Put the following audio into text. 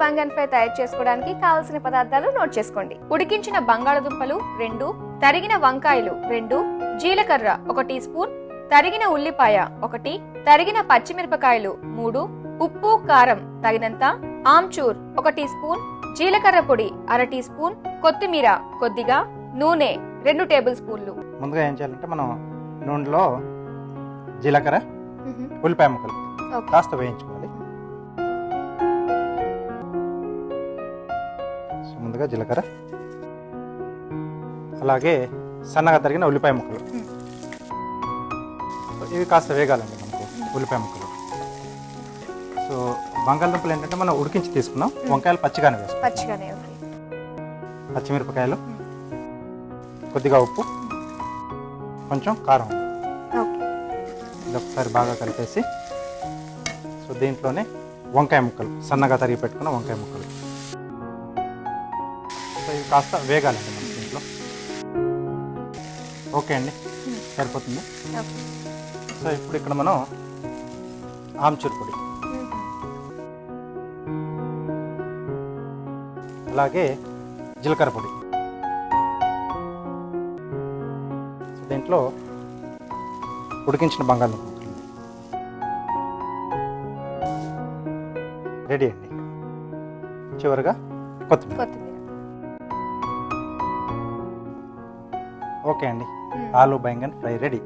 బంగాన్ fry తయారు చేసుకోవడానికి కావలసిన పదార్థాలు నోట్ చేసుకోండి. ఉడికించిన బంగాళదుంపలు రెండు తరిగిన వంకాయలు రెండు జీలకర్ర ఒక టీ స్పూన్ తరిగిన ఉల్లిపాయ ఒకటి తరిగిన పచ్చిమిరపకాయలు మూడు ఉప్పు కారం తగినంత ఆమ్చూర్ ఒక టీ స్పూన్ జీలకర్ర పొడి అర టీ స్పూన్ కొత్తిమీర కొద్దిగా నూనె రెండు టేబుల్ స్పూన్లు. ముందుగా ఏం చేయాలంటే మనం నూనెలో జీలకర్ర ఉల్లిపాయ ముక్కలు. కాస్త వేయించుకోవాలి. ముందుగా జీలకర్ర. అలాగే సన్నగా తరిగిన ఉల్లిపాయ ముక్కలు. ఇవి కాస్త వేగాలండి మనకు ఉల్లిపాయ ముక్కలు. సో బంగాళదుంపలు ఏంటంటే మనం ఉడికించి తీసుకున్నాం. వంకాయలు పచ్చిగానే వేసుకున్నాం పచ్చిగానే పచ్చిమిరపకాయలు. కొద్దిగా ఉప్పు. కొంచెం కారం. ఇది ఒకసారి బాగా కలిపేసి. సో దీంట్లోనే వంకాయ ముక్కలు. సన్నగా తరిగి పెట్టుకున్న వంకాయ ముక్కలు. సో ఇవి కాస్త వేగాలండి మనకి దీంట్లో. ఓకే అండి. సరిపోతుంది. సో ఇప్పుడు ఇక్కడ మనం ఆమ్చూర్ పొడి. అలాగే జీలకర్ర పొడి. దీంట్లో ఉడికించిన బంగాళదుంప ముక్కలు. రెడీ అండి. చివరిగా కొత్తిమీర. ఓకే అండి. ఆలు బెంగన్ ఫ్రై రెడీ.